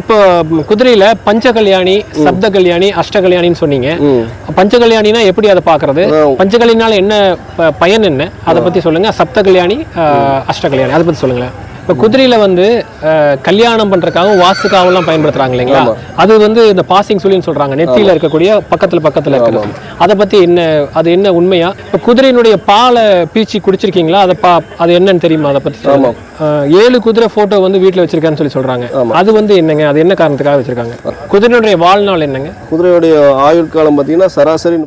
இப்போ குதிரையில பஞ்ச கல்யாணி சப்த கல்யாணி அஷ்ட கல்யாணின்னு சொன்னீங்க பஞ்ச கல்யாணினா எப்படி அதை பாக்குறது பஞ்ச கல்யாணினால என்ன பயன் என்ன? அதை பத்தி சொல்லுங்க. சப்த கல்யாணி அஷ்ட கல்யாணி அதை பத்தி சொல்லுங்களேன். இப்போ குதிரையில வந்து கல்யாணம் பண்றதுக்காகவும் வாசுக்காகவும் எல்லாம் பயன்படுத்துறாங்க இல்லைங்களா? அது வந்து இந்த பாசிங் சொல்லின்னு சொல்றாங்க. நெத்தியில இருக்கக்கூடிய பக்கத்துல பக்கத்துல இருக்கிறது. அதை பத்தி என்ன அது என்ன உண்மையா? இப்போ குதிரையினுடைய பாலை பீச்சி குடிச்சிருக்கீங்களா? அதை பா அது என்னன்னு தெரியுமா? அதை அஹ், ஏழு குதிரை போட்டோ வந்து வீட்ல வச்சிருக்கான்னு சொல்லி சொல்றாங்க. அது வந்து என்னங்க? அது என்ன காரணத்துக்காக வச்சிருக்காங்க? குதிரையினுடைய வாழ்நாள் என்னங்க? குதிரையுடைய ஆயுள் காலம் பார்த்தீங்கன்னா சராசரி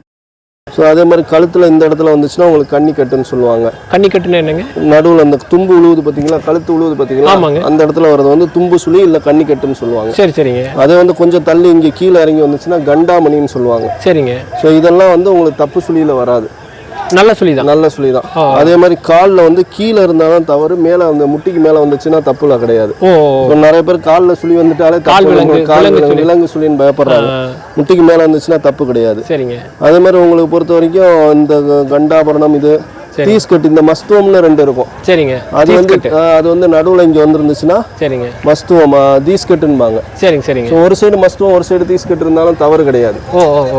ஸோ அதே மாதிரி கழுத்தில் இந்த இடத்துல வந்துச்சுன்னா உங்களுக்கு கண்ணி கட்டுன்னு சொல்லுவாங்க. கன்னி கட்டுனா என்னங்க? நடுவில் அந்த தும்பு உழுவுது பார்த்தீங்களா கழுத்து உழுவுது பார்த்தீங்களா ஆமாங்க. அந்த இடத்துல வர்றது வந்து தும்பு சுழி இல்லை கண்ணி கட்டுன்னு சொல்லுவாங்க. சரி சரிங்க. அதே வந்து கொஞ்சம் தள்ளி இங்கே கீழே இறங்கி வந்துச்சுன்னா கண்டாமணின்னு சொல்லுவாங்க. சரிங்க. ஸோ இதெல்லாம் வந்து உங்களுக்கு தப்பு சுழியில் வராது. நல்ல சொல்லிதான் நல்ல சுழி தான். அதே மாதிரி காலில் வந்து கீழே இருந்தால் தான் தவறு மேலே அந்த முட்டிக்கு மேலே வந்துச்சுன்னா தப்புல கிடையாது. நிறைய பேர் காலில் சுழி வந்துட்டாலே கால் விலங்கு விலங்கு சுழின்னு பயப்படுறாங்க. முட்டிக்கு மேலே வந்துச்சுன்னா தப்பு கிடையாது. சரிங்க. அதே மாதிரி உங்களுக்கு பொறுத்த வரைக்கும் இந்த கண்டாபரணம் இது தீஸ் கட்டு இந்த மஸ்துவம்னு ரெண்டு இருக்கும். சரிங்க. அது வந்து அது வந்து நடுவில் இங்கே வந்துருந்துச்சுன்னா சரிங்க. மஸ்துவம் தீஸ்கட்டுன்பாங்க சரிங்க சரிங்க. ஒரு சைடு மஸ்துவம் ஒரு சைடு தீஸ்கட்டு இருந்தாலும் தவறு கிடையாது.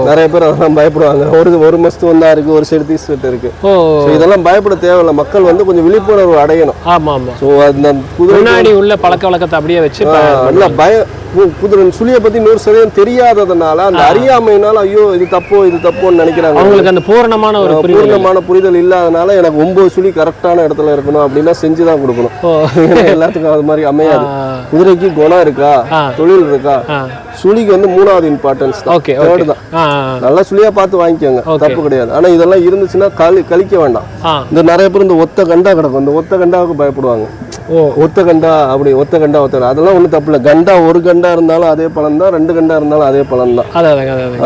நிறைய பேர் அதெல்லாம் பயப்படுவாங்க. ஒரு ஒரு மஸ்துவம் தான் இருக்கு ஒரு சைடு தீஸ்கட்டு இருக்கு. ஓ ஸோ இதெல்லாம் பயப்பட தேவையில்லை. மக்கள் வந்து கொஞ்சம் விழிப்புணர்வு அடையணும். ஆமா ஆமா ஸோ அந்த முன்னாடி உள்ள பழக்க வழக்கத்தை அப்படியே வச்சு நல்ல பய கு- குதிரை சுழியை பத்தி நூறு சதவீதம் தெரியாததுனால அந்த அறியாமையினால ஐயோ இது தப்போ இது தப்போன்னு நினைக்கிறாங்க. அவங்களுக்கு அந்த பூரணமான ஒரு புரிதல் பூர்ணமான புரிதல் இல்லாதனால எனக்கு ஒன்பது சுழி கரெக்டான இடத்துல இருக்கணும் அப்படின்னா செஞ்சு தான் கொடுக்கணும். எல்லாத்துக்கும் அது மாதிரி அமையாது. குதிரைக்கு குணம் இருக்கா. தொழில் இருக்கா? சுழிக்கு வந்து மூணாவது இம்பார்ட்டன்ஸ் தான். Okay okay. தான். நல்லா சுழியா பார்த்து வாங்கிக்கோங்க. தப்பு கிடையாது. ஆனா இதெல்லாம் இருந்துச்சுன்னா கழி கழிக்க வேண்டாம். இந்த நிறைய பேர் இந்த ஒத்த கண்டா கிடக்கும். இந்த ஒத்த கண்டாவுக்கு பயப்படுவாங்க. ஒத்த கண்டா அப்படி ஒத்த கண்டா ஒத்த. அதெல்லாம் ஒன்றும் தப்பு இல்லை. கண்டா ஒரு கண்டா இருந்தாலும் அதே பலன் தான். ரெண்டு கண்டா இருந்தாலும் அதே பலன் தான்.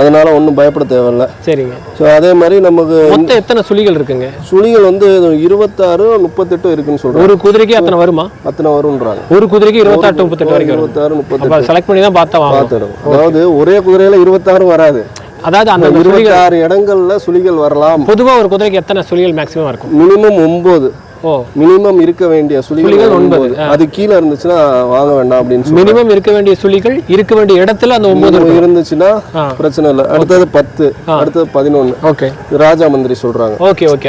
அதனால ஒன்றும் பயப்பட தேவையில்ல. சரிங்க. ஸோ அதே மாதிரி நமக்கு மொத்தம் எத்தனை சுழிகள் இருக்குங்க? சுழிகள் வந்து இருபத்தாறு முப்பத்தெட்டு இருக்குன்னு சொல்றாங்க. ஒரு குதிரைக்கு அத்தனை வருமா? அத்தனை வரும்ன்றாங்க. ஒரு குதிரைக்கு இருபத்தாட்டு முப்பத்தெட்டு வரைக்கும் இருபத்தாறு முப்பத்தெட்டு. செலக்ட் பண்ணி தான் பார்த்தா பார்த்துடும் அதாவது ஒரே குதிரையில இருபத்தாறு வராது. அதாவது அந்த இருபத்தாறு இடங்கள்ல சுழிகள் வரலாம். பொதுவா ஒரு குதிரைக்கு எத்தனை சுழிகள் மேக்ஸிமம் இருக்கும்? மினிமம் ஒன்பது. மினிமம் இருக்க வேண்டிய சுழிகள் ஒன்பது. அது கீழே இருந்துச்சுன்னா வாங்க வேண்டாம் அப்படின்னு மினிமம் இருக்க வேண்டிய சுழிகள் இருக்க வேண்டிய இடத்துல அந்த ஒன்பது இருந்துச்சுன்னா. பிரச்சனை இல்லை. அடுத்தது பத்து. அடுத்தது பதினொன்னு. ஓகே. ராஜா மந்திரி சொல்றாங்க. Okay okay.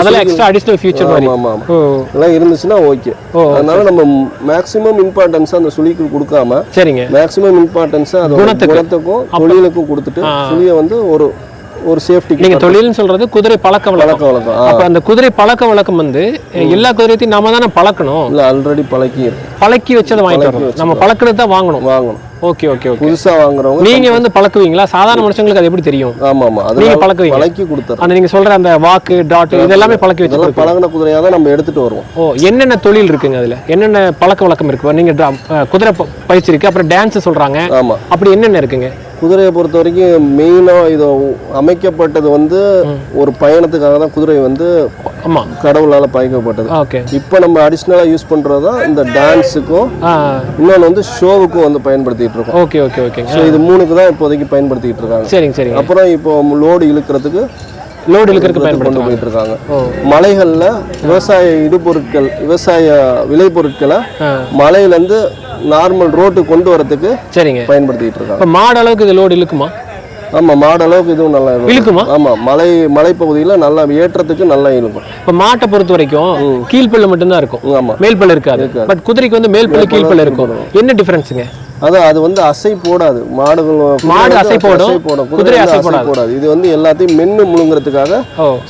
அதெல்லாம் எக்ஸ்ட்ரா அடிஷனல் ஃபியூச்சர் மாதிரி. ஆமா ஆமா. ஓ. இதெல்லாம் இருந்துச்சுன்னா ஓகே அதனால நம்ம மேக்ஸிமம் இம்பார்ட்டன்ஸ் அந்த சுழிக்கு கொடுக்காம சரிங்க. மேக்ஸிமம் இம்பார்ட்டன்ஸ் அது குணத்துக்கு. குணத்துக்கும் தொழிலுக்கும் கொடுத்துட்டு சுழியை வந்து ஒரு ஒரு சேஃப்டிக்கு நீங்க தொழில்னு சொல்றது குதிரை பழக்க பழக்க வழக்கம். அப்ப அந்த குதிரை பழக்க வழக்கம் வந்து எல்லா குதிரையத்தையும் நாம தானே பழக்கணும்? இல்ல ஆல்ரெடி பழக்கி பழக்கி வச்சதை வாங்கிட்டு நம்ம பழக்கினது தான் வாங்கணும். வாங்கணும். Okay okay okay. புதுசா வாங்குறவங்க நீங்க வந்து பழக்குவீங்களா? சாதாரண மனுஷங்களுக்கு அது எப்படி தெரியும்? ஆமா ஆமா நீங்க அது பழக்குவீங்க. பழக்கி கொடுத்துறோம் அந்த நீங்க சொல்ற அந்த வாக்கு டாட் இதெல்லாமே பழக்கி வச்சு இதெல்லாம் பழகின குதிரையா தான் நம்ம எடுத்துட்டு வருவோம். ஓ என்னென்ன தொழில் இருக்குங்க அதுல? என்னென்ன பழக்க வழக்கம் இருக்கு? நீங்க குதிரை பயிற்சி இருக்கு. அப்புறம் டான்ஸ் சொல்றாங்க. ஆமா. அப்படி என்னென்ன இருக்குங்க? குதிரையை பொறுத்த வரைக்கும் மெயினா இது அமைக்கப்பட்டது வந்து ஒரு பயணத்துக்காக தான் குதிரை வந்து ஆமா. கடவுளால பயக்கப்பட்டது. ஓகே இப்போ நம்ம அடிஷ்னலா யூஸ் பண்றது தான் இந்த டான்ஸுக்கும் இன்னொன்று வந்து ஷோவுக்கும் வந்து பயன்படுத்திட்டு இருக்கோம். ஓகே ஓகே ஓகேங்க ஸோ இது மூணுக்கு தான் இப்போதைக்கு பயன்படுத்திட்டு இருக்காங்க. சரிங்க சரிங்க. அப்புறம் இப்போ லோடு இழுக்கிறதுக்கு லோடு இழுக்கிறதுக்கு கொண்டு பயன்படுத்துவாங்க. போயிட்டு இருக்காங்க மலைகள்ல விவசாய இடுபொருட்கள் விவசாய விளைபொருட்களை ஆ. மலையிலேருந்து நார்மல் ரோட்டுக்கு கொண்டு வரதுக்கு சரிங்க. பயன்படுத்திட்டு இருக்காங்க இப்போ மாடு அளவுக்கு இது லோடு இழுக்குமா? ஆமா மாடு அளவுக்கு இதுவும் நல்லா இழுக்குமா? ஆமா மலை மலைப்பகுதியில நல்லா ஏற்றத்துக்கு நல்லா இருக்கும் இப்போ மாட்டை பொறுத்த வரைக்கும் கீழ்ப்பல்லு மட்டும்தான் இருக்கும். ஆமா. மேல் பல்லு இருக்காது. பட் குதிரைக்கு வந்து மேல் பல்லு கீழ் பல்லு இருக்கும். என்ன டிஃபரன்ஸுங்க அதான் அது வந்து அசை போடாது. மாடுகள் மாடு அசை போடும், குதிரை அசை போடாது. இது வந்து எல்லாத்தையும் மென்னு முழுங்குறதுக்காக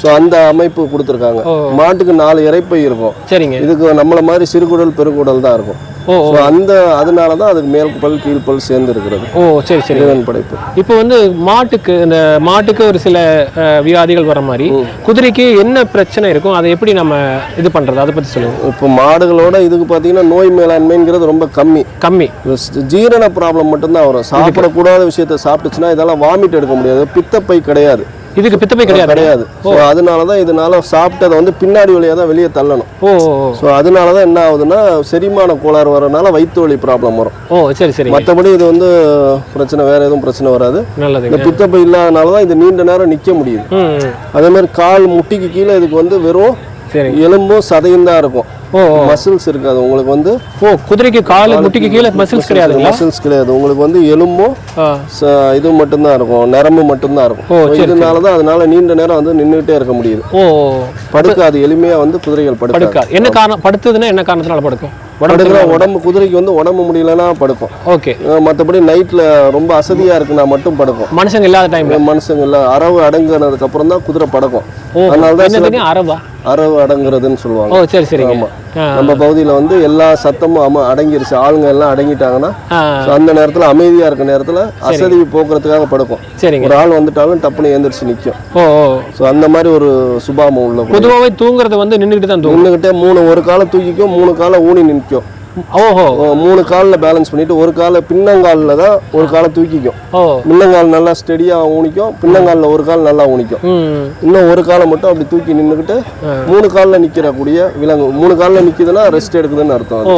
ஸோ அந்த அமைப்பு கொடுத்துருக்காங்க. மாட்டுக்கு நாலு இறைப்பை இருக்கும். சரிங்க. இதுக்கு நம்மள மாதிரி சிறுகுடல் பெருங்குடல் தான் இருக்கும். ஓ அந்த அதனால தான் அதுக்கு மேல் பல் கீழ் பல் சேர்ந்து இருக்கிறது ஓ சரி சரி. இறைவன் படைப்பு. இப்போ வந்து மாட்டுக்கு இந்த மாட்டுக்கு ஒரு சில வியாதிகள் வர மாதிரி குதிரைக்கு என்ன பிரச்சனை இருக்கும் அதை எப்படி நம்ம இது பண்றது? அதை பத்தி சொல்லுங்க. இப்போ மாடுகளோட இதுக்கு பார்த்தீங்கன்னா நோய் மேலாண்மைங்கிறது ரொம்ப கம்மி. கம்மி. ஜீரண ப்ராப்ளம் மட்டும்தான் வரும். சாப்பிடக்கூடாத விஷயத்த சாப்பிட்டுச்சுன்னா இதெல்லாம் வாமிட் எடுக்க முடியாது. பித்தப்பை கிடையாது. இதுக்கு பித்தப்பை கிடையாது. கிடையாது. ஸோ அதனால தான் இதனால சாப்பிட்டதை வந்து பின்னாடி வழியாக தான் வெளியே தள்ளணும். ஓ. ஸோ அதனால தான் என்ன ஆகுதுன்னா செரிமான கோளாறு வரனால வயிற்று வலி ப்ராப்ளம் வரும். ஓ சரி சரி. மற்றபடி இது வந்து பிரச்சனை வேற எதுவும் பிரச்சனை வராது. இந்த நல்லதுங்க பித்தப்பை இல்லாதனால தான் இது நீண்ட நேரம் நிற்க முடியுது. அதே மாதிரி கால் முட்டிக்கு கீழே இதுக்கு வந்து வெறும் சரி எலும்பும் சதையும் தான் இருக்கும். ஓ. மசில்ஸ் இருக்காது. உங்களுக்கு வந்து ஓ குதிரைக்கு காலு முட்டிக்கு கீழே மசில்ஸ் கிடையாதுங்களா? மசில்ஸ் கிடையாது. உங்களுக்கு வந்து எலும்பும் இது மட்டும்தான் இருக்கும். நரம்பு மட்டும்தான் இருக்கும். இதனால தான் அதனால நீண்ட நேரம் வந்து நின்றுட்டே இருக்க முடியுது. ஓ படுக்காது. எளிமையா வந்து குதிரைகள் படுக்காது. என்ன காரணம்? படுத்ததுன்னா என்ன காரணத்தினால படுக்கும்? படுக்கிற உடம்பு குதிரைக்கு வந்து உடம்பு முடியலன்னா படுக்கும். ஓகே. அஹ் மத்தபடி நைட்ல ரொம்ப அசதியா இருக்குன்னா மட்டும் படுக்கும். மனுஷங்க இல்லாத டைம்ல மனுஷங்க இல்ல. அரவு அடங்குனதுக்கு அப்புறம் தான் குதிரை படக்கும். ஓ அதனால தான் அரவா? அரவு அடங்குறதுன்னு ஓ சொல்லுவாங்க சரி சரிங்க. ஆ நம்ம பகுதியில வந்து எல்லா சத்தமும் அம அடங்கிருச்சு. ஆளுங்க எல்லாம் அடங்கிட்டாங்கன்னா அந்த நேரத்துல அமைதியா இருக்க நேரத்துல அசதி போக்குறதுக்காக படுக்கும். சரிங்க. ஒரு ஆள் வந்துட்டாலும் டப்புன்னு எழுந்திரிச்சு நிக்கும். ஓ ஸோ அந்த மாதிரி ஒரு சுபாவம் உள்ள. பொதுவாகவே தூங்குறது வந்து நின்றுக்கிட்டு தான் நின்னுகிட்டே மூணு ஒரு காலை தூக்கிக்கும் மூணு காலை ஊனி நிற்கும். ஓஹோ. மூணு காலில் பேலன்ஸ் பண்ணிட்டு ஒரு காலை பின்னங்காலில் தான் ஒரு காலை தூக்கிக்கும். ஓ. முன்னங்கால் நல்லா ஸ்டெடியாக ஊனிக்கும் பின்னங்காலில் ஒரு கால் நல்லா ஊனிக்கும். இன்னும் ஒரு காலை மட்டும் அப்படி தூக்கி நின்றுக்கிட்டு மூணு காலில் நிற்கிற கூடிய விலங்கு மூணு காலில் நிற்கிதுன்னா ரெஸ்ட் எடுக்குதுன்னு அர்த்தம்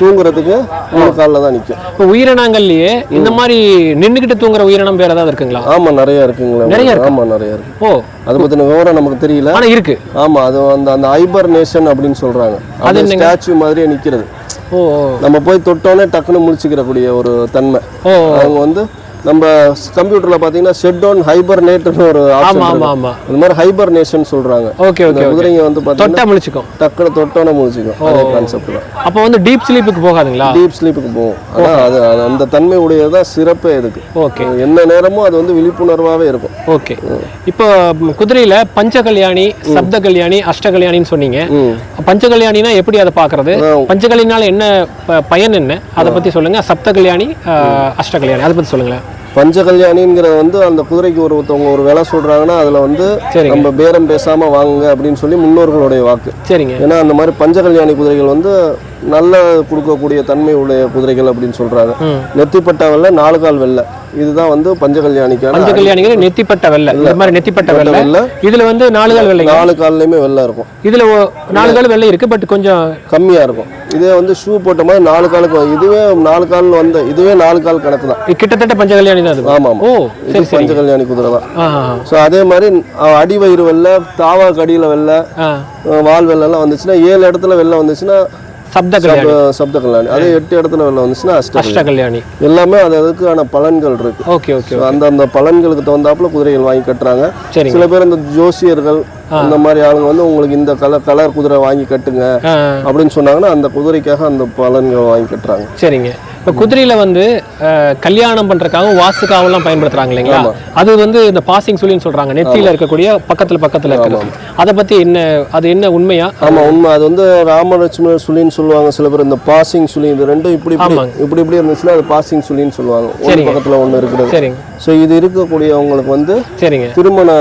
தூங்குறதுக்கு மூணு காலில் தான் நிற்கும் இப்போ உயிரினங்கள்லயே இந்த மாதிரி நின்றுக்கிட்டு தூங்குற உயிரினம் வேற ஏதாவது இருக்குங்களா? ஆமாம் நிறைய இருக்குங்களா நிறைய? ஆமாம் நிறைய இருக்கு. ஓ. அதை பற்றின விவரம் நமக்கு தெரியல. ஆனா இருக்கு. ஆமா அது அந்த அந்த ஐபர் நேஷன் அப்படின்னு சொல்றாங்க. அது ஸ்டாச்சு மாதிரியே ஓ நம்ம போய் தொட்டோன்னே டக்குன்னு முழிச்சுக்கிற கூடிய ஒரு தன்மை. அவங்க வந்து நம்ம கம்ப்யூட்டர்ல பாத்தீங்கன்னா ஷெட் டவுன் ஹைபர் நேட்னு ஒரு ஆமா ஆமா ஆமா. அது மாதிரி ஹைபர் நேஷன் சொல்றாங்க ஓகே இந்த ஓகே குதிரைங்க வந்து பாத்தீங்கன்னா தொட்டா முழிச்சுக்கும். டக்குன்னு தொட்டோன்னே முழிச்சுக்கும். அதே கான்செப்ட் தான். அப்போ வந்து டீப் ஸ்லீப்புக்கு போகாதுங்களா? டீப் ஸ்லீப்புக்கு போகும். ஆனா அது அந்த தன்மை உடையதான் சிறப்பே இதுக்கு. ஓகே என்ன நேரமும் அது வந்து விழிப்புணர்வாவே இருக்கும். ஓகே இப்போ குதிரையில பஞ்சகல்யாணி சப்த கல்யாணி அஷ்ட கல்யாணின்னு சொன்னீங்க. ம். பஞ்சகல்யாணினா எப்படி அதை பார்க்கறது? பஞ்சகல்யாணினால என்ன ப- பயன் என்ன? அதை பத்தி சொல்லுங்க. சப்த கல்யாணி அஷ்ட கல்யாணி. அதை பத்தி சொல்லுங்களேன். பஞ்சகல்யாணிங்கிறது வந்து அந்த குதிரைக்கு ஒரு ஒருத்தவங்க ஒரு விலை சொல்றாங்கன்னா அதுல வந்து. நம்ம பேரம் பேசாம வாங்குங்க அப்படின்னு சொல்லி முன்னோர்களுடைய வாக்கு சரிங்க ஏன்னா அந்த மாதிரி பஞ்சகல்யாணி குதிரைகள் வந்து நல்ல கொடுக்கக்கூடிய தன்மை உடைய குதிரைகள் அப்படின்னு சொல்றாங்க. நெத்திப்பட்ட வெள்ளை நாலு கால் வெள்ளை. இதுதான் வந்து பஞ்சகல்யாணிக்கான பஞ்சகல்யாணிங்கிற நெத்திப்பட்ட வெள்ளை. இந்த மாதிரி நெத்திப்பட்ட வெள்ளை. வெள்ளை. இதுல வந்து நாலு கால் வெள்ளைங்க. நாலு கால்லையுமே வெள்ளை இருக்கும். இதுல நாலு கால் வெள்ளை இருக்கு பட் கொஞ்சம் கம்மியா இருக்கும். இதே வந்து ஷூ போட்ட மாதிரி நாலு காலுக்கு இதுவே நாலு கால் வந்த இதுவே நாலு கால் கணக்கு தான். கிட்டத்தட்ட பஞ்சகல்யாணி தான் ஆமா ஓ இது பஞ்சகல்யாணி குதிரை தான். ஸோ அதே மாதிரி அடி வயிறு வெள்ளை தாவா கடியில வெள்ளை வால் வெள்ளெல்லாம் வந்துச்சுன்னா ஏழு இடத்துல வெள்ளை வந்துச்சுன்னா சப்த கல்யாணி. சப்த கல்யாணி. அதே எட்டு இடத்துல வெள்ளை வந்துச்சுன்னா அஷ்ட கல்யாணி. எல்லாமே அது அதுக்கான பலன்கள் இருக்கு. ஓகே ஓகே அந்த அந்த பலன்களுக்கு தகுந்தாப்புல குதிரைகள் வாங்கி கட்டுறாங்க. சில பேர் இந்த ஜோசியர்கள் இந்த மாதிரி ஆளுங்க வந்து உங்களுக்கு இந்த கலர் கலர் குதிரை வாங்கி கட்டுங்க அப்படின்னு சொன்னாங்கன்னா அந்த குதிரைக்காக அந்த பலன்கள் வாங்கி கட்டுறாங்க. சரிங்க. இப்போ குதிரையில வந்து கல்யாணம் பண்றதுக்காகவும் வாசுக்காகவும் பயன்படுத்துறாங்க இல்லைங்களா? அது வந்து இந்த பாசிங் சுழின்னு சொல்றாங்க. நெத்தியில இருக்கக்கூடிய பக்கத்துல பக்கத்துல இருக்கிறது. அதை பத்தி என்ன அது என்ன உண்மையா? ஆமா உண்மை. அது வந்து ராமலட்சுமண சுழின்னு சொல்லுவாங்க சில பேர். இந்த பாசிங் சுழி இது ரெண்டும் இப்படி இப்படி. இப்படி இப்படி இருந்துச்சுன்னா அது பாசிங் சுழின்னு சொல்லுவாங்க. ஒரு. பக்கத்துல ஒண்ணு இருக்கிறது சரிங்க. ஸோ இது இருக்கக்கூடியவங்களுக்கு வந்து சரிங்க. திருமண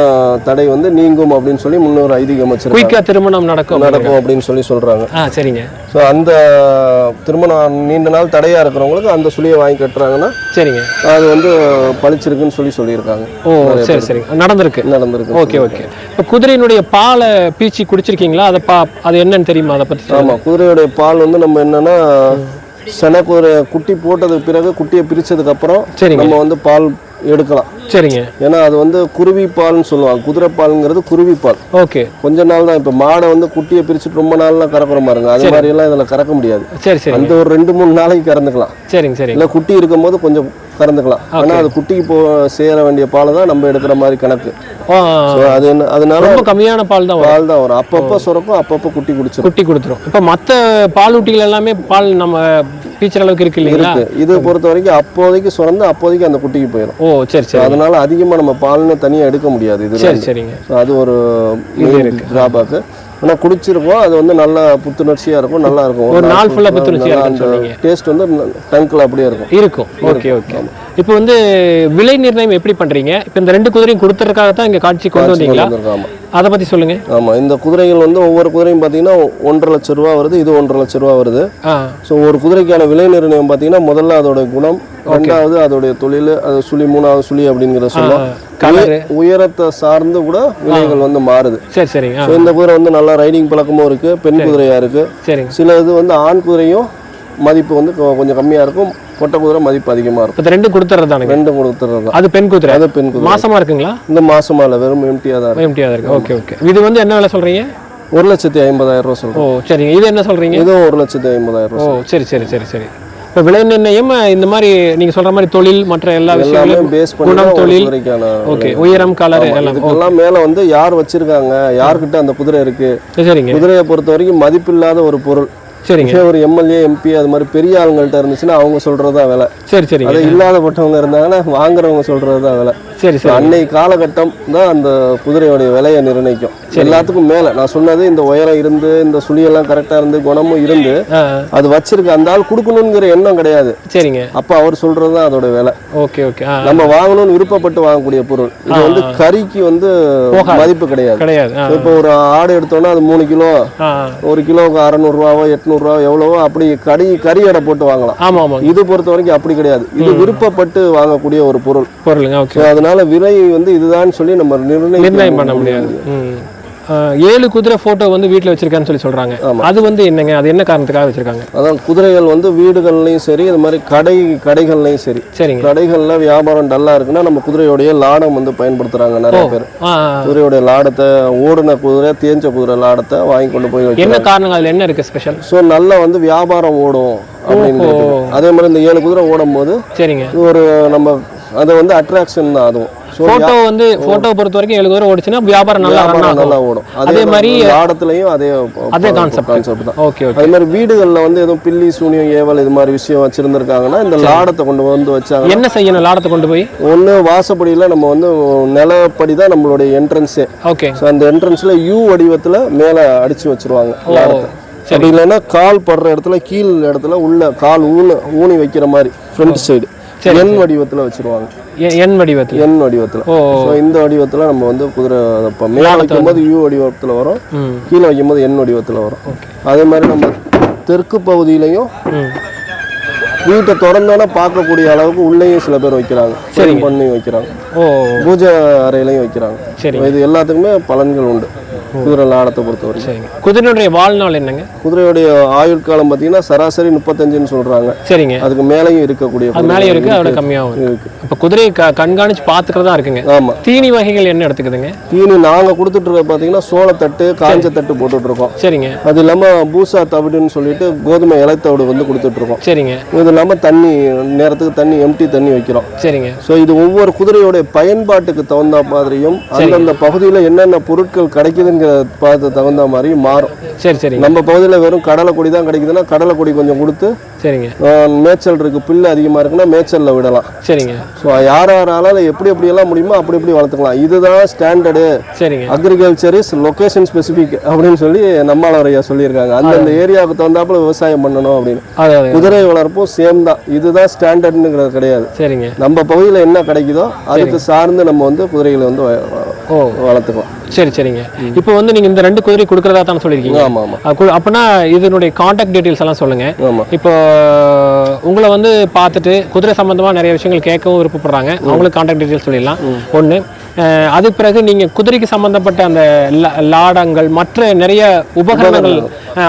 தடை வந்து நீங்கும் அப்படின்னு சொல்லி முன்னொரு ஐதீகம் வச்சிருக்காங்க. குயிக்கா திருமணம் நடக்கும் நடக்கும் அப்படின்னு சொல்லி சொல்றாங்க. ஆ சரிங்க. ஸோ அந்த திருமணம் நீண்ட நாள் தடையா இருக்கிறவங்களுக்கு அந்த சுழியை வாங்கி கட்டுறாங்கன்னா சரிங்க. அது வந்து பளிச்சிருக்குன்னு சொல்லி சொல்லியிருக்காங்க. ஓ சரி சரிங்க நடந்திருக்கு. நடந்திருக்கு. Okay okay. இப்போ குதிரையினுடைய பாலை பீச்சி குடிச்சிருக்கீங்களா? அதை பா அது என்னன்னு தெரியுமா? அதை பத்தி சொல்லுங்க. ஆமா குதிரையோடைய பால் வந்து நம்ம என்னன்னா சென குதிரை குட்டி போட்டதுக்கு பிறகு குட்டியை பிரிச்சதுக்கு அப்புறம் சரிங்க. நம்ம வந்து பால் எடுக்கலாம். சரிங்க. ஏன்னா அது வந்து குருவி பால்னு சொல்லுவாங்க. குதிரை பால்ங்கிறது குருவி பால். ஓகே. கொஞ்ச நாள் தான். இப்போ மாடை வந்து குட்டியை பிரிச்சுட்டு ரொம்ப நாள்லாம் கறக்குற பாருங்க அது மாதிரி எல்லாம் இதில் கறக்க முடியாது. சரி சரி. அந்த ஒரு ரெண்டு மூணு நாளைக்கு கறந்துக்கலாம். சரிங்க சரிங்க. இல்லை குட்டி இருக்கும்போது கொஞ்சம் கறந்துக்கலாம். ஆனா அது குட்டிக்கு போ சேர வேண்டிய பாலை தான் நம்ம எடுக்கிற மாதிரி கணக்கு. அது என்ன அதனால ரொம்ப கம்மியான பால் தான் பால் தான் வரும். அப்பப்போ சுரக்கும் அப்பப்போ குட்டி குடிச்சிடும் குட்டி கொடுத்துரும். இப்போ மற்ற பாலூட்டிகள் எல்லாமே பால் நம்ம பீச்சர் அளவுக்கு இருக்கு இல்லைங்களா? இது பொறுத்த வரைக்கும் அப்போதைக்கு சுரந்து அப்போதைக்கு அந்த குட்டிக்கு போயிடும் ஓ சரி சரி. அதனால அதிகமா நம்ம பால்னு தனியா எடுக்க முடியாது இது சரி சரிங்க. அது ஒரு டிராபேக் ஆனா குடிச்சிருக்கோம். அது வந்து நல்லா புத்துணர்ச்சியா இருக்கும் நல்லா இருக்கும். ஒரு நாள் ஃபுல்லா புத்துணர்ச்சியா நல்லா இருக்குன்னு அந்த சொன்னீங்க. டேஸ்ட் வந்து டங்க்ல அப்படியே இருக்கும். இருக்கும். ஓகே ஓகே இப்போ வந்து விலை நிர்ணயம் எப்படி பண்றீங்க? இப்போ இந்த ரெண்டு குதிரையும் கொடுத்துறதுக்காக தான் இங்க காட்சி கொண்டு வந்தீங்களா? அதை பத்தி சொல்லுங்க. ஆமா இந்த குதிரைகள் வந்து ஒவ்வொரு குதிரையும் பாத்தீங்கன்னா ஒன்றரை லட்சம் ரூபா வருது இது ஒன்றரை லட்சம் ரூபா வருது. ஸோ ஒரு குதிரைக்கான விலை நிர்ணயம் பார்த்தீங்கன்னா முதல்ல அதோட குணம் ரெண்டாவது அதோடைய தொழில் அது சுழி மூணாவது சுழி அப்படிங்கிற சொல்லுவோம். உயரத்தை சார்ந்து கூட விலைகள் வந்து மாறுது. சரி ஸோ இந்த குதிரை வந்து நல்லா ரைடிங் பழக்கமும் இருக்கு பெண் குதிரையா இருக்கு. சில இது வந்து ஆண் குதிரையும் மதிப்பு வந்து கொஞ்சம் கம்மியா இருக்கும். பொட்டை குதிரை மதிப்பு அதிகமா இருக்கும். இப்போ இந்த ரெண்டு கொடுத்துறதானுங்க? ரெண்டு கொடுத்துறது? தான் அது பெண் குதிரை? அது பெண் குதிரை. மாசமா இருக்குங்களா? இந்த மாசமா இல்லை வெறும் எம்டியா தான் எம்டியாக இருக்கு. ஓகே ஓகே இது வந்து என்ன விலை சொல்றீங்க? ஒரு லட்சத்தி ஐம்பதாயிரம் ரூபா சொல்றோம். ஓ சரிங்க. இது என்ன சொல்றீங்க? இதுவும் ஒரு லட்சத்தி ஐம்பதாயிரம் ரூபா ஓ சரி சரி சரி சரி. இப்போ விலை நிர்ணயம் இந்த மாதிரி நீங்க சொல்ற மாதிரி தொழில் மற்ற எல்லா விஷயங்களும் பேஸ் பண்ணி குணம் தான் தொழில். ஓகே உயரம் கலர் எல்லாம் மேல வந்து யார் வச்சிருக்காங்க யார்கிட்ட அந்த குதிரை இருக்கு? சரிங்க. குதிரையை பொறுத்த வரைக்கும் மதிப்பில்லாத ஒரு பொருள். சரிங்க. ஒரு எம்எல்ஏ எம்பி அது மாதிரி பெரிய ஆளுங்கள்ட்ட இருந்துச்சுன்னா அவங்க சொல்றதுதான் விலை. சரி சரிங்க. அது இல்லாதப்பட்டவங்க இருந்தாங்கன்னா வாங்குறவங்க சொல்றதுதான் விலை. சரி சரி. அன்னைக்கு காலகட்டம் தான் அந்த குதிரையோடைய விலையை நிர்ணயிக்கும். எல்லாத்துக்கும் மேல. நான் சொன்னது இந்த உயரம் இருந்து இந்த சுழியெல்லாம் கரெக்டா இருந்து குணமும் இருந்து அது வச்சிருக்க அந்த ஆள் கொடுக்கணுங்கிற எண்ணம் கிடையாது. சரிங்க. அப்ப அவர் சொல்றதுதான் அதோட விலை. Okay okay. நம்ம வாங்கணும்னு விருப்பப்பட்டு வாங்கக்கூடிய பொருள். இது வந்து கறிக்கு வந்து மதிப்பு கிடையாது. கிடையாது. இப்போ ஒரு ஆடு எடுத்தோம்னா அது மூணு கிலோ ஒரு கிலோவுக்கு அறநூறுவாவோ எட்நூறுவா எவ்வளவோ அப்படி கறி கறி எடை போட்டு வாங்கலாம். இது பொறுத்த வரைக்கும் அப்படி கிடையாது. இது விருப்பப்பட்டு வாங்கக்கூடிய ஒரு பொருள். பொருளுங்க ஓகே. ஸோ அதனால விலை வந்து இதுதான் சொல்லி நம்ம நிர்ணயம் நிர்ணயம் பண்ண முடியாது. ஏழு குதிரை போட்டோ வந்து வீட்டில் வச்சிருக்கான்னு சொல்லி சொல்றாங்க. அது வந்து என்னங்க? அது என்ன காரணத்துக்காக வச்சிருக்காங்க? அதான் குதிரைகள் வந்து வீடுகள்லையும் சரி இது மாதிரி கடை கடைகள்லையும் சரி. சரிங்க. கடைகள்ல வியாபாரம் டல்லா இருக்குன்னா நம்ம குதிரையோடைய லாடம் வந்து பயன்படுத்துறாங்க நிறைய பேர். குதிரையோடைய லாடத்தை ஓடுன குதிரை தேஞ்ச குதிரை லாடத்தை வாங்கி கொண்டு போய் என்ன காரணங்கள்? அதுல என்ன இருக்கு ஸ்பெஷல் ஸோ நல்லா வந்து வியாபாரம் ஓடும் அப்படின்னு அதே மாதிரி இந்த ஏழு குதிரை ஓடும் போது சரிங்க ஒரு நம்ம அது வந்து அட்ராக்ஷன் தான் அதுவும். ஸோ போட்டோ வந்து போட்டோ பொறுத்த வரைக்கும் ஏழு குதிரை ஓடிச்சுன்னா வியாபாரம் நல்லா நல்லா ஓடும். அதே மாதிரி லாடத்துலையும் அதே அதே concept. கான்செப்ட் தான். ஓகே ஓகே அதே மாதிரி வீடுகளில் வந்து எதுவும் பில்லி சூனியம் ஏவல் இது மாதிரி விஷயம் வச்சிருந்திருக்காங்கன்னா இந்த லாடத்தை கொண்டு வந்து வச்சாங்க என்ன செய்யணும் லாடத்தை கொண்டு போய்? ஒன்று வாசப்படியில் நம்ம வந்து நிலப்படி தான் நம்மளுடைய என்ட்ரன்ஸே ஓகே ஸோ அந்த என்ட்ரன்ஸில் யூ வடிவத்தில் மேலே அடிச்சு வச்சிருவாங்க லாடத்தை. அப்படி இல்லைன்னா கால் படுற இடத்துல கீழ் இடத்துல உள்ள கால் ஊனு ஊனி வைக்கிற மாதிரி ஃப்ரண்ட் சைடு என் வடிவத்தில் வச்சிருவாங்க. எ- என் வடிவத்தில்? என் வடிவத்தில். ஸோ இந்த வடிவத்தில் நம்ம வந்து குதிரை மேலே வைக்கும்போது யூ வடிவத்தில் வரும் கீழே வைக்கும்போது என் வடிவத்தில் வரும். அதே மாதிரி நம்ம தெற்கு பகுதியிலையும் வீட்டை திறந்தோன்னே பார்க்கக்கூடிய அளவுக்கு உள்ளேயும் சில பேர் வைக்கிறாங்க. ஃப்ரேம் பண்ணி வைக்கிறாங்க. ஓ பூஜை அறையிலையும் வைக்கிறாங்க. இது எல்லாத்துக்குமே பலன்கள் உண்டு. குதிரை லாடத்தை பொறுத்த வரைக்கும் குதிரையுடைய வாழ்நாள் என்னங்க? குதிரையுடைய ஆயுள் காலம் பார்த்தீங்கன்னா சராசரி முப்பத்தஞ்சுன்னு சொல்றாங்க. சரிங்க. அதுக்கு மேலேயும் இருக்கக்கூடிய அது மேலே இருக்கு அதோட கம்மியாகும் இருக்கு. இப்போ குதிரையை க கண்காணிச்சு பார்த்துக்கிறதா இருக்குங்க. ஆமா. தீனி வகைகள் என்ன எடுத்துக்குதுங்க? தீனி நாங்க கொடுத்துட்டு இருக்க பார்த்தீங்கன்னா சோளத்தட்டு காஞ்ச தட்டு போட்டுட்டு இருக்கோம். சரிங்க. அது இல்லாம பூசா தவிடுன்னு சொல்லிட்டு கோதுமை இலைத்தவிடு வந்து கொடுத்துட்டு இருக்கோம். சரிங்க. இது இல்லாம தண்ணி நேரத்துக்கு தண்ணி எம்டி தண்ணி வைக்கிறோம். சரிங்க. ஸோ இது ஒவ்வொரு குதிரையோடைய பயன்பாட்டுக்கு தகுந்த மாதிரியும் அந்தந்த பகுதியில் என்னென்ன பொருட்கள் கிடைக்குதுங்கிற பார்த்து தகுந்த மாதிரியும் மாறும். சரி சரிங்க. நம்ம பகுதியில் வெறும் கடலை கொடி தான் கிடைக்குதுன்னா கடலை கொடி கொஞ்சம் கொடுத்து சரிங்க. மேய்ச்சல் இருக்கு புல்லு அதிகமாக இருக்குன்னா மேய்ச்சலில் விடலாம். சரிங்க. ஸோ யார் யாரால எப்படி எப்படியெல்லாம் முடியுமோ அப்படி இப்படி வளர்த்துக்கலாம். இதுதான் ஸ்டாண்டர்டு சரிங்க. அக்ரிகல்ச்சர் இஸ் லொகேஷன் ஸ்பெசிஃபிக் அப்படின்னு சொல்லி நம்மாளர் ஐயா சொல்லியிருக்காங்க. அந்தந்த ஏரியாவுக்கு தகுந்தாப்புல விவசாயம் பண்ணணும் அப்படின்னு. குதிரை வளர்ப்பும் சேம் தான். இதுதான் ஸ்டாண்டர்டுங்கிறது கிடையாது. சரிங்க. நம்ம பகுதியில் என்ன கிடைக்குதோ அதுக்கு சார்ந்து நம்ம வந்து குதிரைகளை வந்து ஓ வளர்த்துக்கலாம் சரி சரிங்க. இப்போ வந்து நீங்க இந்த ரெண்டு குதிரை கொடுக்கறதா தான் சொல்லியிருக்கீங்க? ஆமா ஆமா. அது கு- அப்பனா இதனுடைய காண்டாக்ட் டீடைல்ஸ் எல்லாம் சொல்லுங்க. ஆமா. இப்போ உங்களை வந்து பார்த்துட்டு குதிரை சம்பந்தமா நிறைய விஷயங்கள் கேட்கவும் விருப்பப்படுறாங்க. அவங்களுக்கு காண்டாக்ட் டீடைல்ஸ் சொல்லிடலாம். ஒன்று அதுக்கு பிறகு நீங்க குதிரைக்கு சம்பந்தப்பட்ட அந்த லாடங்கள் மற்ற நிறைய உபகரணங்கள்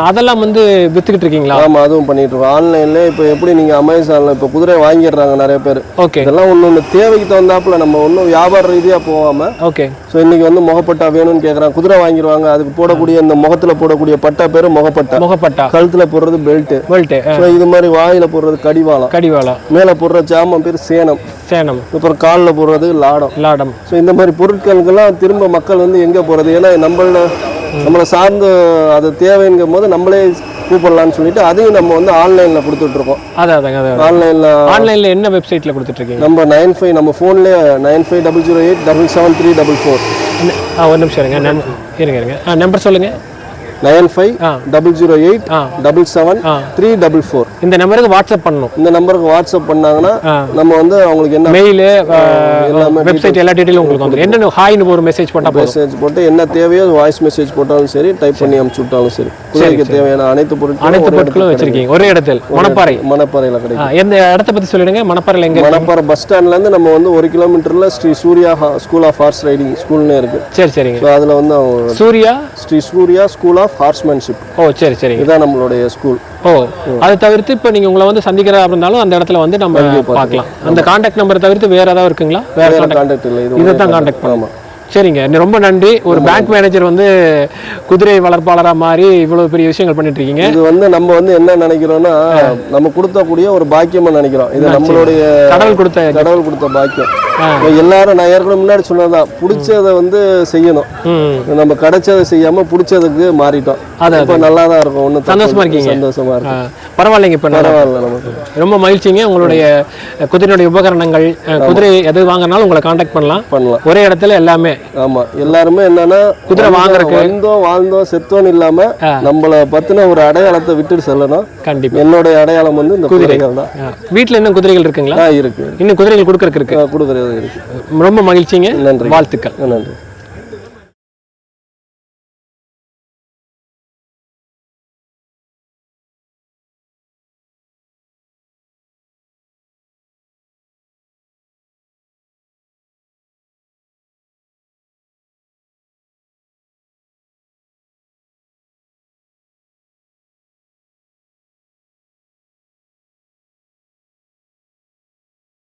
அதெல்லாம் வந்து வித்துக்கிட்டு இருக்கீங்களா? ஆமா அதுவும் பண்ணிட்டு இருக்கோம். ஆன்லைன்ல இப்போ எப்படி நீங்க அமேசான்ல இப்போ குதிரை வாங்கிடுறாங்க நிறைய பேர். ஓகே. இதெல்லாம் ஒன்று ஒன்று தேவைக்கு தகுந்தாப்புல நம்ம ஒன்றும் வியாபார ரீதியா போகாம ஓகே. ஸோ இன்னைக்கு வந்து முகப்பட்டா வேணும்னு கேட்குறாங்க குதிரை வாங்கிடுவாங்க. அதுக்கு போடக்கூடிய இந்த முகத்துல போடக்கூடிய பட்டா பேரு முகப்பட்டா. முகப்பட்டா. கழுத்துல போடுறது பெல்ட் வேல்ட்டு ஸோ இது மாதிரி வாயில போடுறது கடிவாளம். கடிவாளம். மேலே போடுற ஜாமம் பேர் சேனம் சேனம் அப்புறம் காலில் போடுறது லாடம். லாடம். ஸோ இந்த மாதிரி பொருட்களுக்கெல்லாம் திரும்ப மக்கள் வந்து எங்கே போகிறது ஏன்னா நம்மள நம்மளை சார்ந்து அது தேவைங்கும் போது நம்மளே கூப்பிடலாம்னு சொல்லிட்டு அதையும் நம்ம வந்து ஆன்லைனில் கொடுத்துட்ருக்கோம். அதான் அதாங்க அதான் ஆன்லைனில் ஆன்லைன்ல என்ன வெப்சைட்ல கொடுத்துட்டு இருக்கீங்க நம்ம நைன் ஃபைவ் நம்ம ஃபோன்லேயே nine five double zero eight double seven three double four. ஒரு நிமிஷம் இருங்க. இருங்க இருங்க. நம்பர் சொல்லுங்க. Nine five. Double zero eight double seven. Three double four. இந்த நம்பருக்கு வாட்ஸ்அப் பண்ணணும். இந்த நம்பருக்கு வாட்ஸ்அப் பண்ணாங்கன்னா. நம்ம வந்து அவங்களுக்கு என்ன மெயிலு எல்லாமே வெப்சைட் எல்லா டீட்டெயிலும் உங்களுக்கு வந்துடும் என்னென்ன ஹாய்னு ஒரு மெசேஜ் போட்டால் மெசேஜ் போட்டு என்ன தேவையோ வாய்ஸ் மெசேஜ் போட்டாலும் சரி டைப் பண்ணி அனுப்பிச்சு விட்டாலும் சரி. குதிரைக்கு தேவையான அனைத்து பொருட்களும் அனைத்து பொருட்களும் வச்சிருக்கீங்க. ஒரே இடத்தில். மணப்பாறை. மணப்பாறையில் கிடைக்கும். எந்த இடத்த பத்தி சொல்லிடுங்க? மணப்பாறையில் எங்க? மணப்பாறை பஸ் ஸ்டாண்ட்லேருந்து நம்ம வந்து ஒரு கிலோமீட்டரில் Sri Surya school of horse riding ஸ்கூல்னு இருக்கு. சரி சரிங்க. ஸோ அதில் வந்து அவங்க Surya? Sri Surya school of horsemanship ஓ சரி சரிங்க இதுதான் நம்மளுடைய ஸ்கூல் ஓ அதை தவிர்த்து இப்போ நீங்க உங்களை வந்து சந்திக்கிறதா இருந்தாலும் அந்த இடத்துல வந்து நம்ம பார்க்கலாம். அந்த காண்டாக்ட் நம்பரை தவிர்த்து வேற ஏதாவது இருக்குங்களா? வேற காண்டாக்ட் இல்லை இது தான். காண்டாக்ட் ஆமா. சரிங்க. ரொம்ப நன்றி. ஒரு பேங்க் மேனேஜர் வந்து குதிரை வளர்ப்பாளரா மாறி இவ்வளவு பெரிய விஷயங்கள் பண்ணிட்டு இருக்கீங்க இது வந்து நம்ம வந்து என்ன நினைக்கிறோம்னா நம்ம கொடுத்தக்கூடிய ஒரு பாக்கியமா நினைக்கிறோம். இது நம்மளுடைய கடவுள் கொடுத்த கடவுள் கொடுத்த பாக்கியம். எல்லாரும் நான் ஏற்கனவே முன்னாடி சொன்னதுதான் பிடிச்சதை வந்து செய்யணும். நம்ம கிடைச்சதை செய்யாம பிடிச்சதுக்கு மாறிட்டோம். அது, இப்ப நல்லா தான் இருக்கும். ஒன்றும் சந்தோஷமா இருக்கீங்க? சந்தோஷமா ஆ, இருக்கு பரவாயில்லைங்க இப்போ நல்லா பரவாயில்ல நமக்கு. ரொம்ப மகிழ்ச்சிங்க. உங்களுடைய குதிரையுடைய உபகரணங்கள் குதிரை எது வாங்கினாலும் உங்களை காண்டாக்ட் பண்ணலாம். பண்ணலாம். ஒரே இடத்துல எல்லாமே. ஆமா. எல்லாருமே என்னன்னா குதிரை வாங்குறதுக்கு. வந்தோம் வாழ்ந்தோம் செத்தோம் இல்லாம நம்மள பத்தின ஒரு அடையாளத்தை விட்டுட்டு செல்லணும். கண்டிப்பா. என்னுடைய அடையாளம் வந்து இந்த குதிரைகள் தான். வீட்ல இன்னும் குதிரைகள் இருக்குங்களா? இருக்கு. இன்னும் குதிரைகள் கொடுக்கறதுக்கு இருக்கு. கொடுக்கறது இருக்கு. ரொம்ப மகிழ்ச்சிங்க. நன்றி வாழ்த்துக்கள். நன்றி.